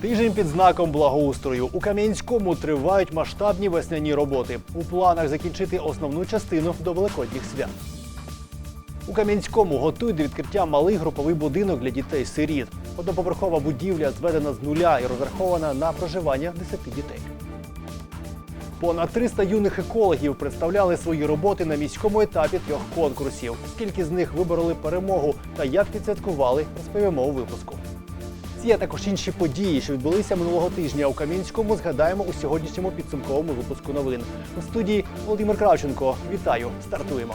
Тиждень під знаком благоустрою у Кам'янському тривають масштабні весняні роботи. У планах закінчити основну частину до великодніх свят. У Кам'янському готують до відкриття малий груповий будинок для дітей-сиріт. Одноповерхова будівля зведена з нуля і розрахована на проживання 10 дітей. Понад 300 юних екологів представляли свої роботи на міському етапі трьох конкурсів. Скільки з них вибороли перемогу та як відсвяткували, розповімо у випуску. Ці а також інші події, що відбулися минулого тижня у Кам'янському, згадаємо у сьогоднішньому підсумковому випуску новин. У студії Володимир Кравченко. Вітаю! Стартуємо!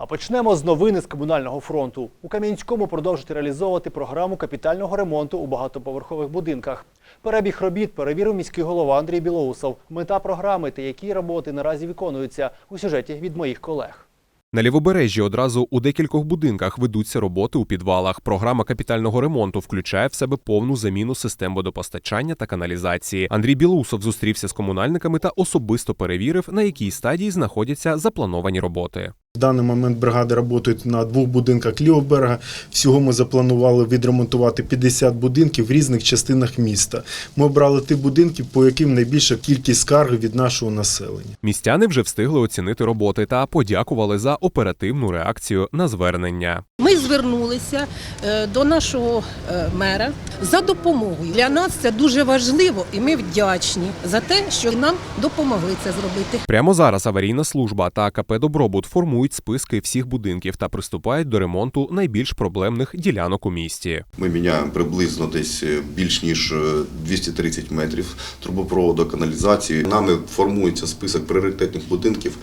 А почнемо з новини з комунального фронту. У Кам'янському продовжують реалізовувати програму капітального ремонту у багатоповерхових будинках. Перебіг робіт перевірив міський голова Андрій Білоусов. Мета програми та які роботи наразі виконуються у сюжеті від моїх колег. На лівобережжі одразу у декількох будинках ведуться роботи у підвалах. Програма капітального ремонту включає в себе повну заміну систем водопостачання та каналізації. Андрій Білоусов зустрівся з комунальниками та особисто перевірив, на якій стадії знаходяться заплановані роботи. В даний момент бригади працюють на двох будинках лівого берега. Всього ми запланували відремонтувати 50 будинків в різних частинах міста. Ми обрали ті будинки, по яким найбільша кількість скарг від нашого населення. Містяни вже встигли оцінити роботи та подякували за оперативну реакцію на звернення. Ми звернулися е, до нашого е, мера за допомогою. Для нас це дуже важливо, і ми вдячні за те, що нам допомогли це зробити. Прямо зараз аварійна служба та КП Добробут формують списки всіх будинків та приступають до ремонту найбільш проблемних ділянок у місті. Ми міняємо приблизно десь е, більш ніж е, 230 метрів трубопроводу каналізації. Нами формується список пріоритетних будинків,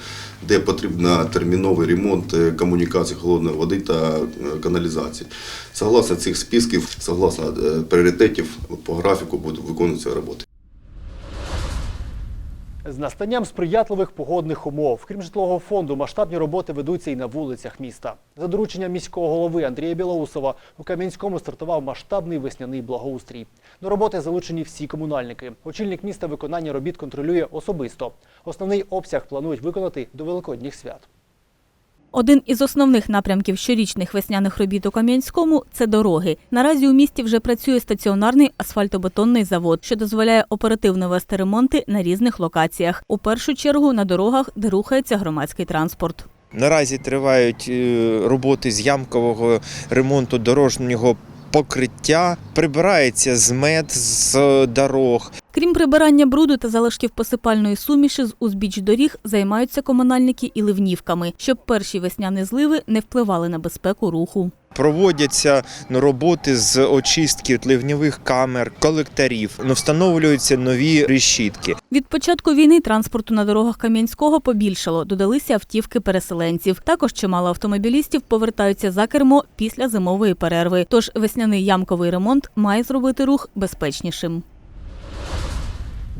де потрібен терміновий ремонт е, комунікацій холодної води та е, каналізації. Согласно цих списків, согласно е, пріоритетів по графіку будуть виконуватися роботи. З настанням сприятливих погодних умов, крім житлового фонду, масштабні роботи ведуться і на вулицях міста. За дорученням міського голови Андрія Білоусова у Кам'янському стартував масштабний весняний благоустрій. До роботи залучені всі комунальники. Очільник міста виконання робіт контролює особисто. Основний обсяг планують виконати до великодніх свят. Один із основних напрямків щорічних весняних робіт у Кам'янському це дороги. Наразі у місті вже працює стаціонарний асфальтобетонний завод, що дозволяє оперативно вести ремонти на різних локаціях. У першу чергу на дорогах, де рухається громадський транспорт. Наразі тривають е, роботи з ямкового ремонту дорожнього покриття, прибирається змет з дорог. Крім прибирання бруду та залишків посипальної суміші з узбіч доріг, займаються комунальники і ливнівками, щоб перші весняні зливи не впливали на безпеку руху. Проводяться роботи з очистки ливньових камер, колекторів, ну, встановлюються нові решітки. Від початку війни транспорту на дорогах Кам'янського побільшало, додалися автівки переселенців. Також чимало автомобілістів повертаються за кермо після зимової перерви. Тож весняний ямковий ремонт має зробити рух безпечнішим.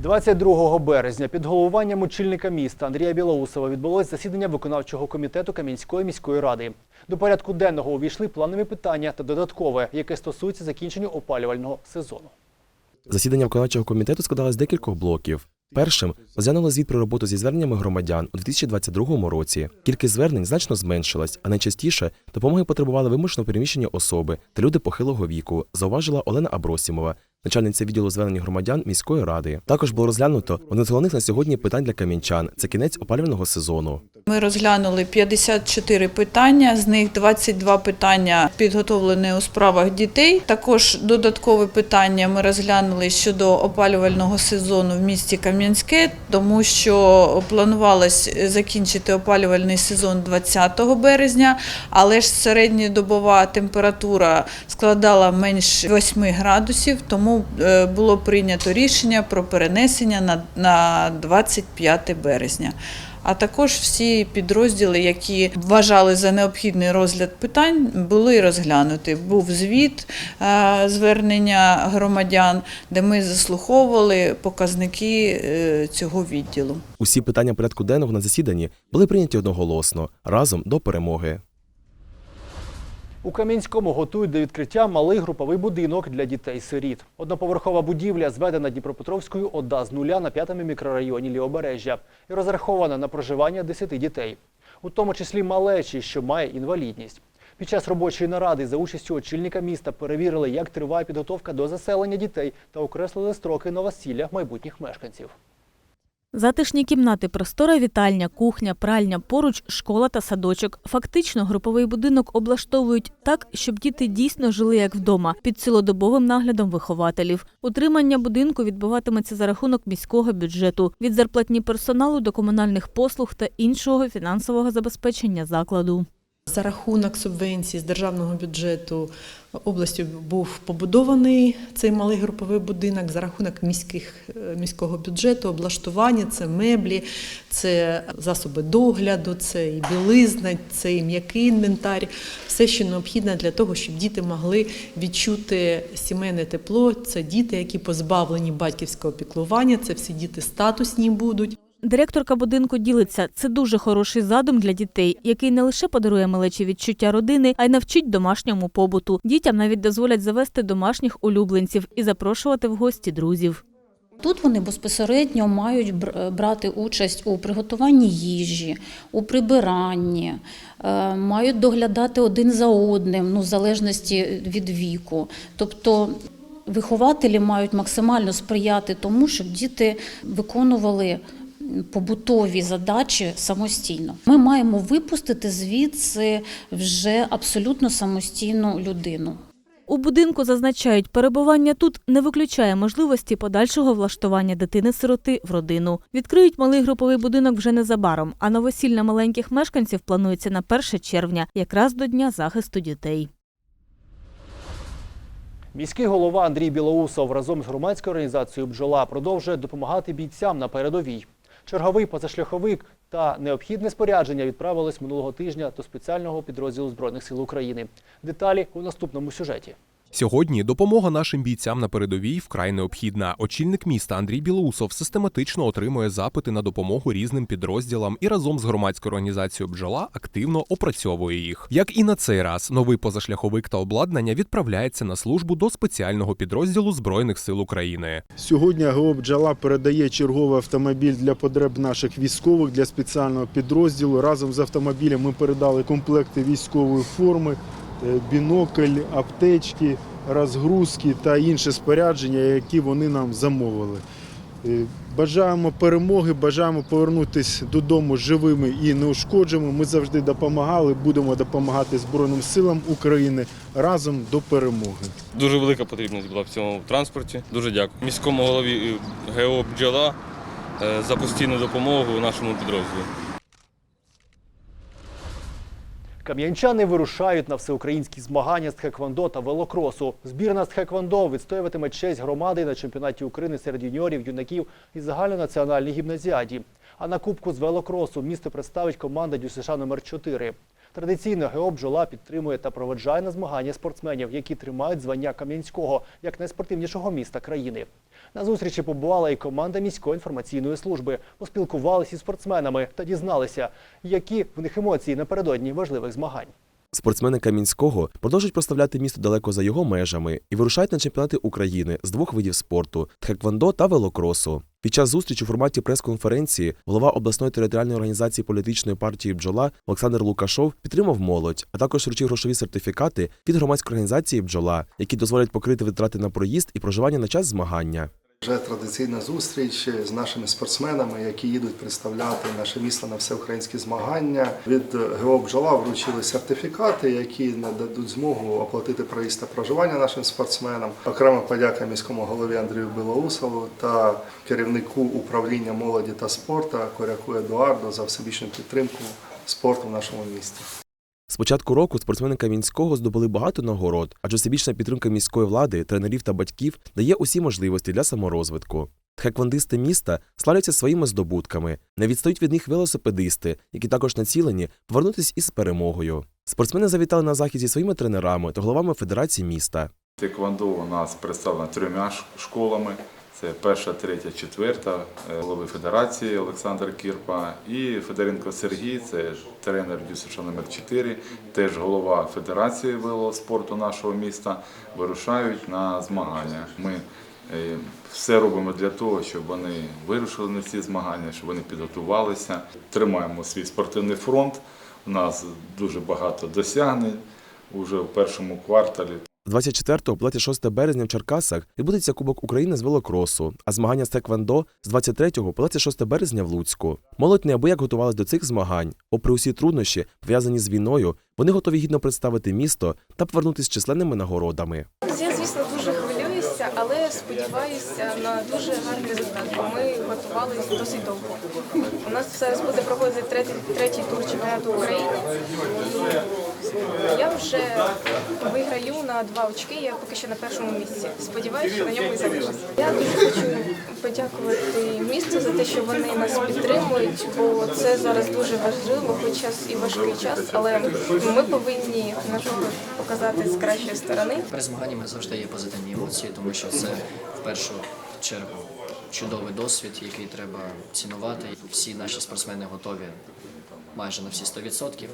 22 березня під головуванням очільника міста Андрія Білоусова відбулось засідання виконавчого комітету Кам'янської міської ради. До порядку денного увійшли планові питання та додаткове, яке стосується закінчення опалювального сезону. Засідання виконавчого комітету складалось декількох блоків. Першим розглянули звіт про роботу зі зверненнями громадян у 2022 році. Кількість звернень значно зменшилась, а найчастіше допомоги потребували вимушено переміщені особи та люди похилого віку, зауважила Олена Абросімова, начальниця відділу звернень громадян міської ради. Також було розглянуто одне з головних на сьогодні питань для кам'янчан це кінець опалювального сезону. Ми розглянули 54 питання, з них 22 питання підготовлені у справах дітей. Також додаткове питання ми розглянули щодо опалювального сезону в місті Кам'янське, тому що планувалось закінчити опалювальний сезон 20 березня, але ж середньодобова температура складала менш 8 градусів, тому е, було прийнято рішення про перенесення на, на 25 березня. А також всі підрозділи, які вважали за необхідний розгляд питань, були розглянуті. Був звіт е, звернення громадян, де ми заслуховували показники е, цього відділу. Усі питання порядку денного на засіданні були прийняті одноголосно разом до перемоги. У Кам'янському готують до відкриття малий груповий будинок для дітей-сиріт. Одноповерхова будівля зведена Дніпропетровською ОДА з нуля на п'ятому мікрорайоні Лівобережжя і розрахована на проживання 10 дітей, у тому числі малечі, що має інвалідність. Під час робочої наради за участю очільника міста перевірили, як триває підготовка до заселення дітей та окреслили строки новосілля майбутніх мешканців. Затишні кімнати, простора вітальня, кухня, пральня, поруч школа та садочок. Фактично, груповий будинок облаштовують так, щоб діти дійсно жили як вдома, під цілодобовим наглядом вихователів. Утримання будинку відбуватиметься за рахунок міського бюджету від зарплатні персоналу до комунальних послуг та іншого фінансового забезпечення закладу. За рахунок субвенцій з державного бюджету областю був побудований цей малий груповий будинок. За рахунок міських, е, міського бюджету, облаштування, це меблі, це засоби догляду, це і білизна, це і м'який інвентар. Все, що необхідно для того, щоб діти могли відчути сімейне тепло. Це діти, які позбавлені батьківського піклування, це всі діти статусні будуть. Директорка будинку ділиться, це дуже хороший задум для дітей, який не лише подарує малечі відчуття родини, а й навчить домашньому побуту. Дітям навіть дозволять завести домашніх улюбленців і запрошувати в гості друзів. Тут вони безпосередньо мають бр- брати участь у приготуванні їжі, у прибиранні, е, мають доглядати один за одним, ну, в залежності від віку. Тобто вихователі мають максимально сприяти тому, щоб діти виконували побутові задачі самостійно. Ми маємо випустити звідси вже абсолютно самостійну людину. У будинку зазначають, перебування тут не виключає можливості подальшого влаштування дитини-сироти в родину. Відкриють малий груповий будинок вже незабаром, а новосілля маленьких мешканців планується на 1 червня, якраз до Дня захисту дітей. Міський голова Андрій Білоусов разом з громадською організацією Бджола продовжує допомагати бійцям на передовій. Черговий позашляховик та необхідне спорядження відправились минулого тижня до спеціального підрозділу Збройних сил України. Деталі у наступному сюжеті. Сьогодні допомога нашим бійцям на передовій вкрай необхідна. Очільник міста Андрій Білоусов систематично отримує запити на допомогу різним підрозділам і разом з громадською організацією Бджола активно опрацьовує їх. Як і на цей раз, новий позашляховик та обладнання відправляється на службу до спеціального підрозділу Збройних сил України. Сьогодні ГО «Бджола» передає черговий автомобіль для потреб наших військових для спеціального підрозділу. Разом з автомобілем ми передали комплекти військової форми, бінокль, аптечки, розгрузки та інше спорядження, які вони нам замовили. Е, Бажаємо перемоги, бажаємо повернутися додому живими і неушкодженими. Ми завжди допомагали, будемо допомагати Збройним силам України разом до перемоги. Дуже велика потрібність була в цьому транспорті. Дуже дякую. Міському голові е, ГО «Бджола» е, за постійну допомогу нашому підрозділу. Кам'янчани вирушають на всеукраїнські змагання з тхеквондо та велокросу. Збірна з тхеквондо відстоюватиме честь громади на чемпіонаті України серед юніорів, юнаків і загальнонаціональній гімназіаді. А на кубку з велокросу місто представить команда ДЮСШ номер 4 Традиційно ГО «Бджола» підтримує та проведжає на змагання спортсменів, які тримають звання Кам'янського як найспортивнішого міста країни. На зустрічі побувала і команда міської інформаційної служби. Поспілкувалися із спортсменами та дізналися, які в них емоції напередодні важливих змагань. Спортсмени Камінського продовжують проставляти місто далеко за його межами і вирушають на чемпіонати України з двох видів спорту тхеквондо та велокросу. Під час зустрічі у форматі прес-конференції голова обласної територіальної організації політичної партії Бджола Олександр Лукашов підтримав молодь, а також вручив грошові сертифікати від громадської організації Бджола, які дозволять покрити витрати на проїзд і проживання на час змагання. Вже традиційна зустріч з нашими спортсменами, які їдуть представляти наше місто на всеукраїнські змагання. Від ГО «Бджола» вручили сертифікати, які нададуть змогу оплатити проїзд та проживання нашим спортсменам. Окрема подяка міському голові Андрію Білоусову та керівнику управління молоді та спорту Коряку Едуарду за всебічну підтримку спорту в нашому місті. З початку року спортсмени Камінського здобули багато нагород, адже всебічна підтримка міської влади, тренерів та батьків дає усі можливості для саморозвитку. Тхеквондисти міста славляться своїми здобутками, не відстають від них велосипедисти, які також націлені повернутися із перемогою. Спортсмени завітали на захід зі своїми тренерами та головами федерації міста. Теквондо у нас представлено трьома школами. Це перша, третя, четверта е, голови федерації Олександр Кірпа і Федоренко Сергій, це тренер ДЮСШ номер 4 теж голова Федерації велоспорту нашого міста, вирушають на змагання. Ми е, все робимо для того, щоб вони вирушили на ці змагання, щоб вони підготувалися. Тримаємо свій спортивний фронт. У нас дуже багато досягнень уже в першому кварталі. З 24 по 26 березня в Черкасах відбудеться Кубок України з велокросу, а змагання з Теквандо з 23 по 26 березня в Луцьку. Молодь неабияк готувалась до цих змагань. Попри усі труднощі, пов'язані з війною, вони готові гідно представити місто та повернутися з численними нагородами. Я, звісно, дуже хвилююся, але сподіваюся на дуже гарний результат, бо ми готувалися досить довго. У нас зараз буде проходити третій, третій тур чемпіонату України. Я вже виграю на два очки, я поки що на першому місці. Сподіваюся, на ньому і залишусь. Я дуже хочу подякувати місту за те, що вони нас підтримують, бо це зараз дуже важливо, хоч час і важкий час, але ми повинні нашого показати з кращої сторони. Перед змаганнями завжди є позитивні емоції, тому що це в першу чергу чудовий досвід, який треба цінувати. Всі наші спортсмени готові майже на всі 100%.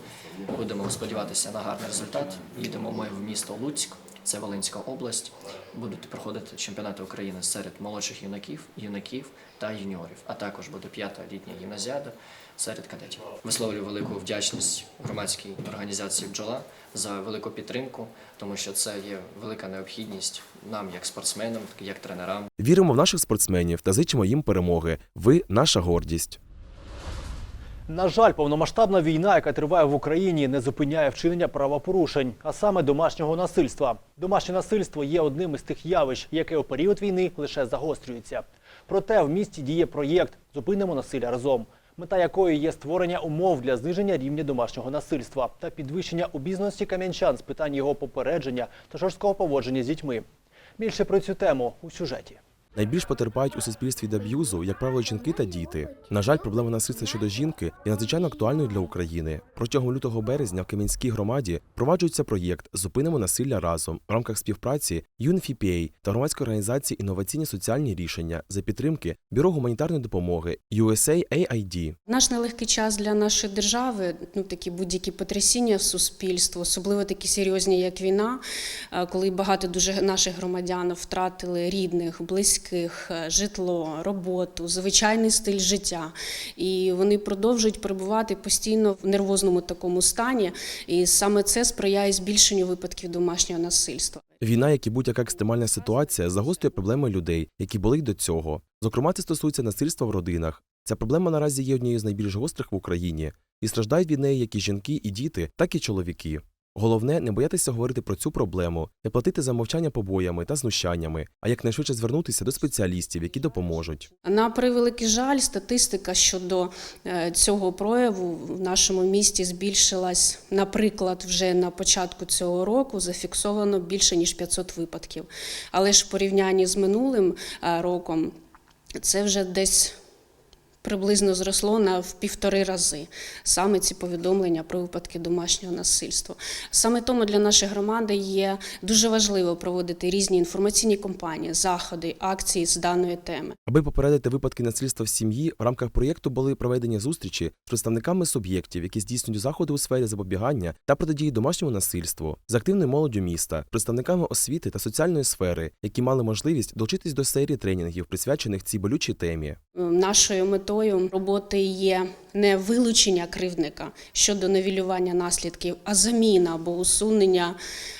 Будемо сподіватися на гарний результат. Їдемо ми в місто Луцьк, це Волинська область. Будуть проходити чемпіонати України серед молодших юнаків, юнаків та юніорів. А також буде п'ята літня гімназіада серед кадетів. Висловлюю велику вдячність громадській організації бджола за велику підтримку, тому що це є велика необхідність нам, як спортсменам, як тренерам. Віримо в наших спортсменів та зичимо їм перемоги. Ви наша гордість. На жаль, повномасштабна війна, яка триває в Україні, не зупиняє вчинення правопорушень, а саме домашнього насильства. Домашнє насильство є одним із тих явищ, яке у період війни лише загострюється. Проте в місті діє проєкт Зупинимо насилля разом, мета якої є створення умов для зниження рівня домашнього насильства та підвищення обізнаності кам'янчан з питань його попередження та жорсткого поводження з дітьми. Більше про цю тему у сюжеті. Найбільш потерпають у суспільстві від як правило, жінки та діти. На жаль, проблема насильства щодо жінки є надзвичайно актуальною для України. Протягом лютого березня в Кам'янській громаді впроваджується проєкт Зупинимо насилля разом в рамках співпраці UNFPA та громадської організації інноваційні соціальні рішення за підтримки Бюро гуманітарної допомоги USAID. Наш нелегкий час для нашої держави, ну такі будь-які потрясіння в суспільству, особливо такі серйозні, як війна, е, коли багато дуже наших громадян втратили рідних, близьких, е, житло, роботу, звичайний стиль життя. І вони продовжують перебувати постійно в нервозному такому стані. І саме це сприяє збільшенню випадків домашнього насильства. Війна, як і будь-яка екстремальна ситуація, загострює проблеми людей, які були й до цього. Зокрема, це стосується насильства в родинах. Ця проблема наразі є однією з найбільш гострих в Україні, і страждають від неї як і жінки, і діти, так і чоловіки. Головне не боятися говорити про цю проблему, не платити за мовчання побоями та знущаннями, а якнайшвидше звернутися до спеціалістів, які допоможуть. На превеликий жаль, статистика щодо е, цього прояву в нашому місті збільшилась. Наприклад, вже на початку цього року зафіксовано більше ніж 500 випадків. Але ж в порівнянні з минулим е, роком це вже десь. Приблизно зросло на в півтори рази саме ці повідомлення про випадки домашнього насильства. Саме тому для нашої громади є дуже важливо проводити різні інформаційні кампанії, заходи, акції з даної теми. Аби попередити випадки насильства в сім'ї, в рамках проєкту були проведені зустрічі з представниками суб'єктів, які здійснюють заходи у сфері запобігання та протидії домашньому насильству, з активною молоддю міста, представниками освіти та соціальної сфери, які мали можливість долучитись до серії тренінгів, присвячених цій болючій темі. Нашою метою роботи є не вилучення кривдника щодо невілювання наслідків, а заміна або усунення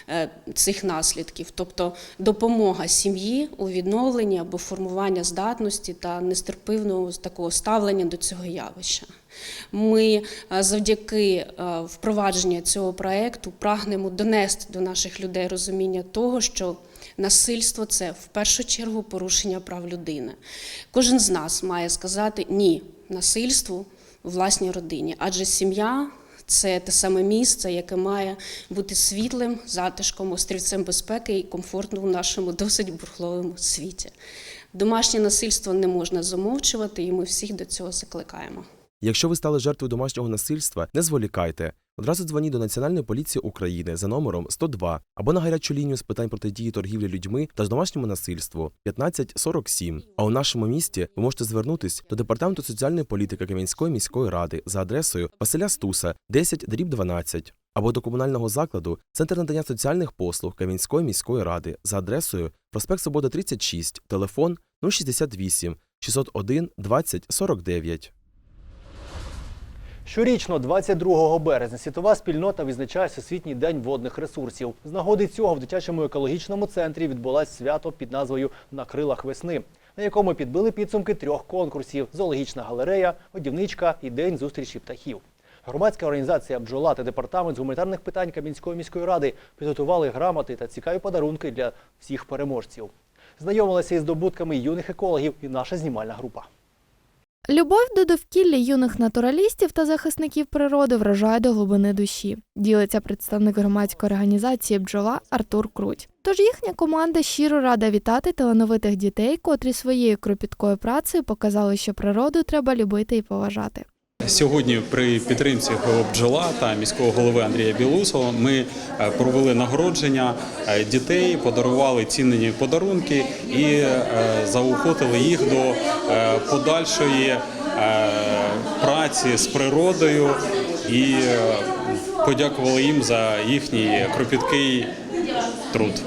е, цих наслідків, тобто допомога сім'ї у відновленні або формування здатності та нестерпивного такого ставлення до цього явища. Ми е, завдяки е, впровадженню цього проекту прагнемо донести до наших людей розуміння того, що Насильство це в першу чергу порушення прав людини. Кожен з нас має сказати ні насильству у власній родині, адже сім'я це те саме місце, яке має бути світлим, затишком, острівцем безпеки і комфортно в нашому досить бурхливому світі. Домашнє насильство не можна замовчувати, і ми всіх до цього закликаємо. Якщо ви стали жертвою домашнього насильства, не зволікайте. Одразу дзвоніть до Національної поліції України за номером 102 або на гарячу лінію з питань протидії торгівлі людьми та ж домашньому насильству 1547. А у нашому місті ви можете звернутись до департаменту соціальної політики Кам'янської міської ради за адресою Василя Стуса 10 дріб 12 або до комунального закладу Центр надання соціальних послуг Кам'янської міської ради за адресою Проспект Свобода 36, телефон 068 601 20 49. Щорічно, 22 березня, світова спільнота відзначає Всесвітній день водних ресурсів. З нагоди цього в дитячому екологічному центрі відбулось свято під назвою На крилах весни, на якому підбили підсумки трьох конкурсів: зоологічна галерея, годівничка і день зустрічі птахів. Громадська організація «Бджола» та департамент з гуманітарних питань Кам'янської міської ради підготували грамоти та цікаві подарунки для всіх переможців. Знайомилася із здобутками юних екологів і наша знімальна група. Любов до довкілля юних натуралістів та захисників природи вражає до глибини душі. Ділиться представник громадської організації Бджола Артур Круть. Тож їхня команда щиро рада вітати талановитих дітей, котрі своєю кропіткою працею показали, що природу треба любити і поважати. Сьогодні при підтримці «Бджола» та міського голови Андрія Білусова ми е, провели нагородження е, дітей, подарували цінні подарунки і е, заохотили їх до подальшої праці з природою і подякували їм за їхній кропіткий труд.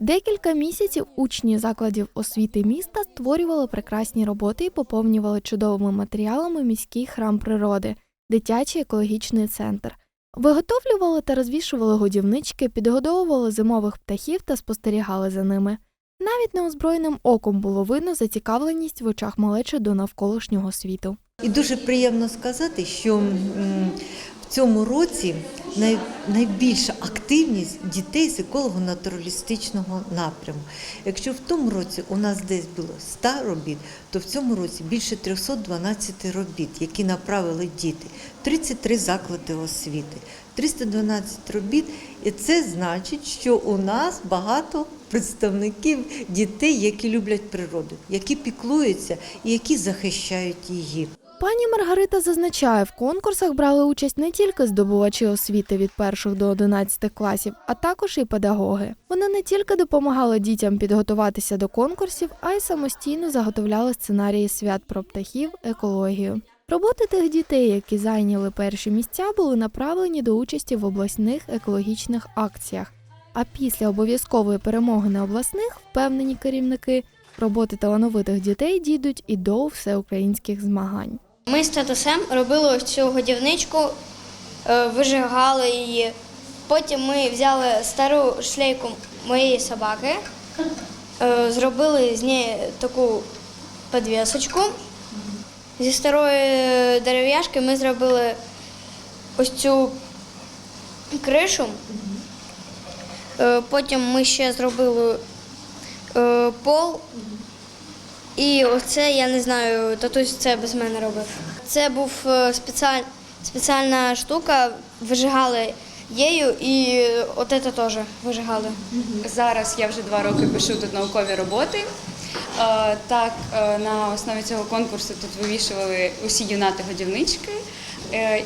Декілька місяців учні закладів освіти міста створювали прекрасні роботи і поповнювали чудовими матеріалами міський храм природи, дитячий екологічний центр. Виготовлювали та розвішували годівнички, підгодовували зимових птахів та спостерігали за ними. Навіть неозброєним оком було видно зацікавленість в очах малечі до навколишнього світу. І дуже приємно сказати, що цьому році най, найбільша активність дітей з еколого-натуралістичного напряму. Якщо в тому році у нас десь було 100 робіт, то в цьому році більше 312 робіт, які направили діти, 33 заклади освіти, 312 робіт. І це значить, що у нас багато представників дітей, які люблять природу, які піклуються і які захищають її. Пані Маргарита зазначає, в конкурсах брали участь не тільки здобувачі освіти від перших до 11 класів, а також і педагоги. Вони не тільки допомагали дітям підготуватися до конкурсів, а й самостійно заготовляли сценарії свят про птахів, екологію. Роботи тих дітей, які зайняли перші місця, були направлені до участі в обласних екологічних акціях. А після обов'язкової перемоги на обласних, впевнені керівники, роботи талановитих дітей дійдуть і до всеукраїнських змагань. Ми з татусем робили ось цю годівничку, е, вижигали її. Потім ми взяли стару шлейку моєї собаки, е, зробили з неї таку підвісочку. Зі старої дерев'яшки ми зробили ось цю кришу. Е, Потім ми ще зробили пол. І оце я не знаю, татусь це без мене робив. Це був е, спеціаль, спеціальна штука, вижигали її і от це теж вижигали. Зараз я вже два роки пишу тут наукові роботи. Е, Так, е, на основі цього конкурсу тут вивішували усі юнати годівнички.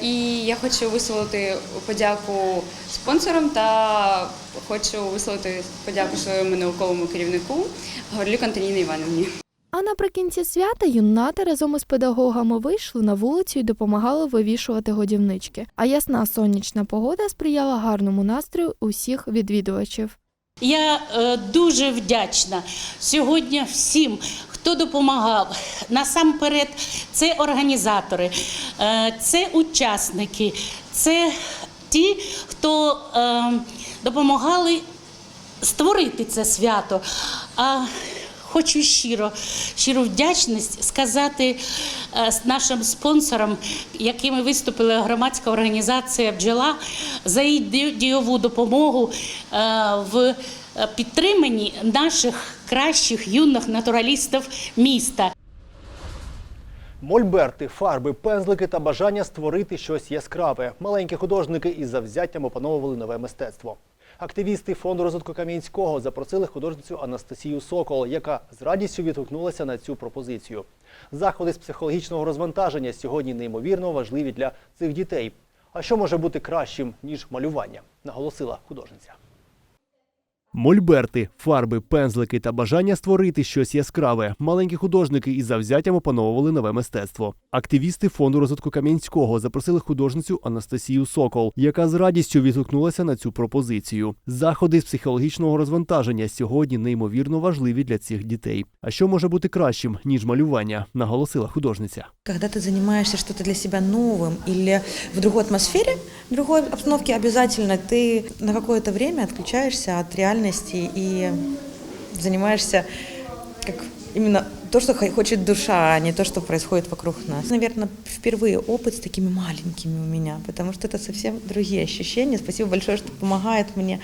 І я хочу висловити подяку спонсорам та хочу висловити подяку своєму науковому керівнику Горлюк Антоніні Іванівні. А наприкінці свята юнати разом із педагогами вийшли на вулицю і допомагали вивішувати годівнички. А ясна сонячна погода сприяла гарному настрою усіх відвідувачів. Я е, дуже вдячна сьогодні всім, хто допомагав. Насамперед, це організатори, е, це учасники, це ті, хто е, допомагали створити це свято. А хочу щиро, щиру вдячність сказати е, нашим спонсорам, якими виступила громадська організація Бджола за її ді- дійову допомогу е, в е, підтриманні наших кращих юних натуралістів міста. Мольберти, фарби, пензлики та бажання створити щось яскраве. Маленькі художники із завзяттям опановували нове мистецтво. Активісти фонду розвитку Кам'янського запросили художницю Анастасію Сокол, яка з радістю відгукнулася на цю пропозицію. Заходи з психологічного розвантаження сьогодні неймовірно важливі для цих дітей. А що може бути кращим ніж малювання? наголосила художниця. Мольберти, фарби, пензлики та бажання створити щось яскраве. Маленькі художники із завзяттям опановували нове мистецтво. Активісти фонду розвитку Кам'янського запросили художницю Анастасію Сокол, яка з радістю відгукнулася на цю пропозицію. Заходи з психологічного розвантаження сьогодні неймовірно важливі для цих дітей. А що може бути кращим ніж малювання? наголосила художниця. Когда ты занимаешься что-то для себя новым или в другой атмосфере, в другой обстановке, обязательно ты на какое-то время отключаешься от реальности и занимаешься как именно то, что хо- хочет душа, а не то, что происходит вокруг нас. Наверное, впервые опыт с такими маленькими у меня, потому что это совсем другие ощущения. Спасибо большое, что помогает мне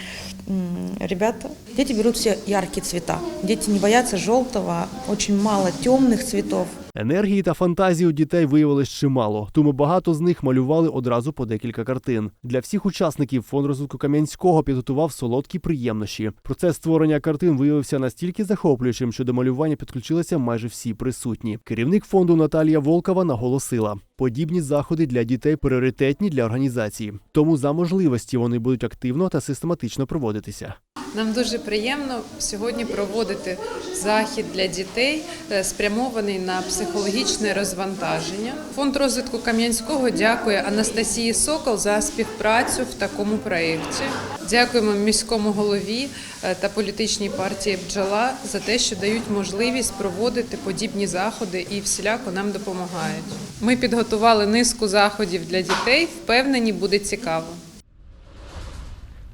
м, ребята. Дети берут все яркие цвета. Дети не боятся желтого, очень мало темных цветов. Енергії та фантазії у дітей виявилось чимало, тому багато з них малювали одразу по декілька картин. Для всіх учасників фонд розвитку Кам'янського підготував солодкі приємнощі. Процес створення картин виявився настільки захоплюючим, що до малювання підключилися майже всі присутні. Керівник фонду Наталія Волкова наголосила: подібні заходи для дітей пріоритетні для організації, тому за можливості вони будуть активно та систематично проводитися. Нам дуже приємно сьогодні проводити захід для дітей, е, спрямований на психологічне розвантаження. Фонд розвитку Кам'янського дякує Анастасії Сокол за співпрацю в такому проєкті. Дякуємо міському голові е, та політичній партії Бджола за те, що дають можливість проводити подібні заходи і всіляко нам допомагають. Ми підготували низку заходів для дітей. Впевнені, буде цікаво.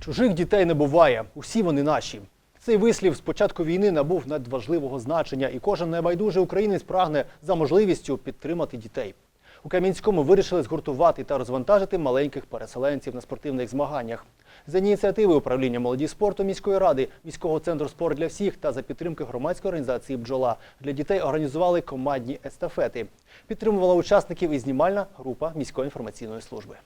Чужих дітей не буває, усі вони наші. Цей вислів з початку війни набув надважливого значення, і кожен небайдужий українець прагне за можливістю підтримати дітей. У Кам'янському вирішили згуртувати та розвантажити маленьких переселенців на спортивних змаганнях. За ініціативи управління молоді спорту міської ради, міського центру спорт для всіх та за підтримки громадської організації Бджола для дітей організували командні естафети. Підтримувала учасників і знімальна група міської інформаційної служби.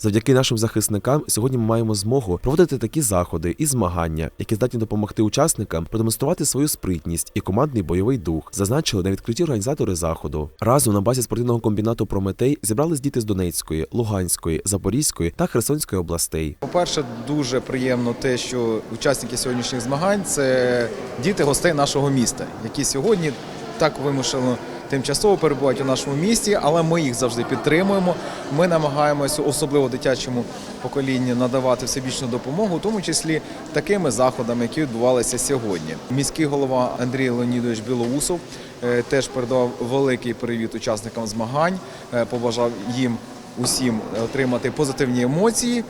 Завдяки нашим захисникам сьогодні ми маємо змогу проводити такі заходи і змагання, які здатні допомогти учасникам продемонструвати свою спритність і командний бойовий дух, зазначили на відкритті організатори заходу. Разом на базі спортивного комбінату Прометей зібрались діти з Донецької, Луганської, Запорізької та Херсонської областей. По-перше, дуже приємно те, що учасники сьогоднішніх змагань це діти гостей нашого міста, які сьогодні так вимушено тимчасово перебувають у нашому місті, але ми їх завжди підтримуємо. Ми намагаємося, особливо дитячому поколінню, надавати всебічну допомогу, в тому числі такими заходами, які відбувалися сьогодні. Міський голова Андрій Леонідович Білоусов е, теж передав великий привіт учасникам змагань, е, побажав їм усім отримати позитивні емоції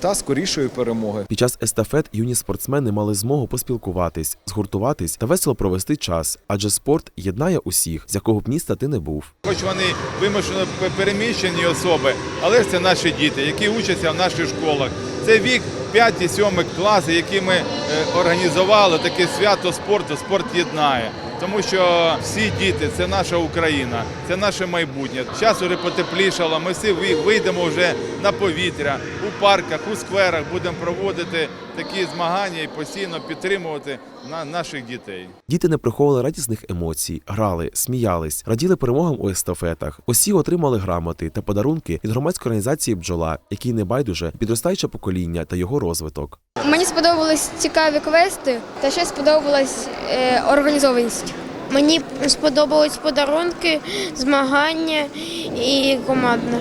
та скорішої перемоги. Під час естафет юні спортсмени мали змогу поспілкуватись, згуртуватись та весело провести час, адже спорт єднає усіх, з якого б міста ти не був. Хоч вони вимушено переміщені особи, але ж це наші діти, які учаться в наших школах. Це вік 5-7 класи, які ми е, організували таке свято спорту. Спорт єднає. Тому що всі діти це наша Україна, це наше майбутнє. Час уже потеплішало. Ми всі ви- вийдемо вже на повітря у парках, у скверах. Будемо проводити такі змагання і постійно підтримувати на наших дітей. Діти не приховували радісних емоцій, грали, сміялись, раділи перемогам у естафетах. Усі отримали грамоти та подарунки від громадської організації Бджола, який не байдуже підростаюче покоління та його розвиток. Мені сподобались цікаві квести та ще сподобалась е, організованість. Мені сподобались подарунки, змагання і командне.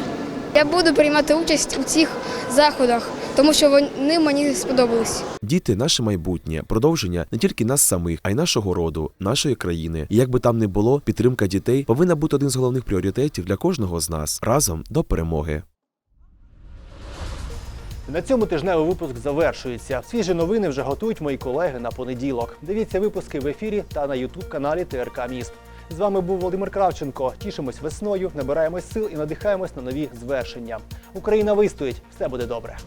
Я буду приймати участь у цих заходах, тому що вони мені сподобались. Діти наше майбутнє, продовження не тільки нас самих, а й нашого роду, нашої країни. І як би там не було, підтримка дітей повинна бути один з головних пріоритетів для кожного з нас разом до перемоги. На цьому тижневий випуск завершується. Свіжі новини вже готують мої колеги на понеділок. Дивіться випуски в ефірі та на ютуб-каналі ТРК Міст. З вами був Володимир Кравченко. Тішимось весною, набираємось сил і надихаємось на нові звершення. Україна вистоїть, все буде добре.